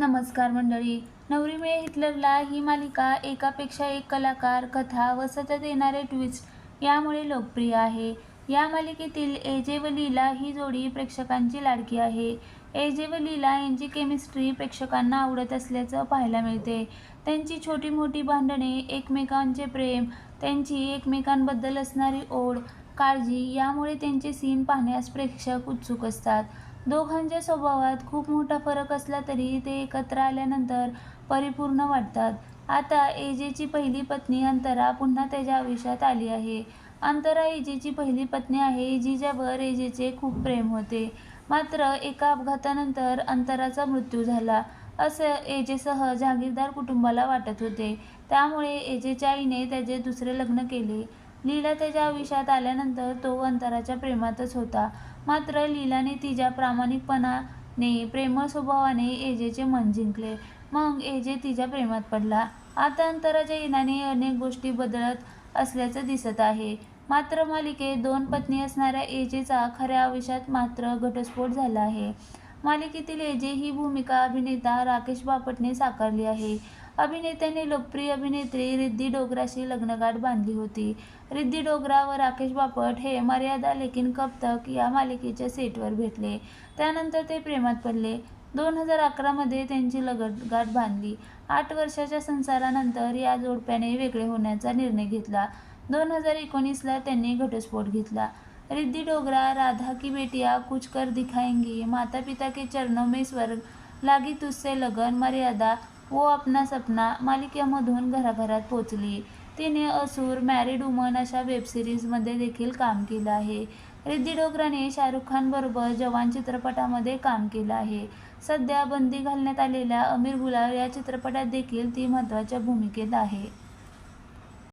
नमस्कार मंडळी. नवरी मिळे हिटलरला ही मालिका एकापेक्षा एक कलाकार कथा व सतत येणारे ट्विस्ट यामुळे लोकप्रिय आहे. या मालिकेतील एजे व लीला ही जोडी प्रेक्षकांची लाडकी आहे. एजे व लीला यांची केमिस्ट्री प्रेक्षकांना आवडत असल्याचं पाहायला मिळते. त्यांची छोटी मोठी भांडणे एकमेकांचे प्रेम त्यांची एकमेकांबद्दल असणारी ओढ काळजी यामुळे त्यांचे सीन पाहण्यास प्रेक्षक उत्सुक असतात. दोघांच्या स्वभावात खूप मोठा फरक असला तरी ते एकत्र आल्यानंतर परिपूर्ण वाटतात. आता एजेची पहिली पत्नी अंतरा पुन्हा त्याच्या आयुष्यात आली आहे. अंतरा एजेची पहिली पत्नी आहे जिच्यावर एजेचे खूप प्रेम होते. मात्र एका अपघातानंतर अंतराचा मृत्यू झाला. असं एजेसह जहागीरदार कुटुंबाला वाटत होते. त्यामुळे एजेच्या आईने त्याचे दुसरे लग्न केले. लीला त्याच्या आयुष्यात आल्यानंतर तो अंतराच्या प्रेमातच होता. मात्र लीलाने तिच्या प्रामाणिकपणाने प्रेमळ स्वभावाने एजेचे मन जिंकले. मग एजे तिच्या प्रेमात पडला. आता अंतराच्या इनाने अनेक गोष्टी बदलत असल्याचं दिसत आहे. मात्र मालिकेत दोन पत्नी असणाऱ्या एजेचा खऱ्या आयुष्यात मात्र घटस्फोट झाला आहे. मालिकेतील एजे ही भूमिका अभिनेता राकेश बापटने साकारली आहे. अभिनेत्याने लोकप्रिय अभिनेत्री रिद्धी डोगराशी लग्नगाठ बांधली होती. रिद्धी डोगरा व राकेश बापट हे मर्यादा लेकिन कब तक या मालिकेच्या सेटवर भेटले. त्यानंतर ते प्रेमात पडले. दोन हजार अकरामध्ये त्यांची लगनगाठ बांधली. आठ वर्षाच्या संसारानंतर या जोडप्याने वेगळे होण्याचा निर्णय घेतला. दोन हजार एकोणीसला त्यांनी घटस्फोट घेतला. रिद्धी डोगरा राधा की बेटिया कुछ कर दिखाएंगी माता पिता के चरणों में स्वर्ग लागी तुझसे लगन मर्यादा वो अपना सपना मालिकेमधून घराघरात पोचली. तिने असूर मॅरिड वुमन अशा वेबसिरीजमध्ये देखील काम केलं आहे. रिद्धी डोगराने शाहरुख खानबरोबर जवान चित्रपटामध्ये काम केलं आहे. सध्या बंदी घालण्यात आलेल्या अमीर गुलाब या चित्रपटात देखील ती महत्त्वाच्या भूमिकेत आहे.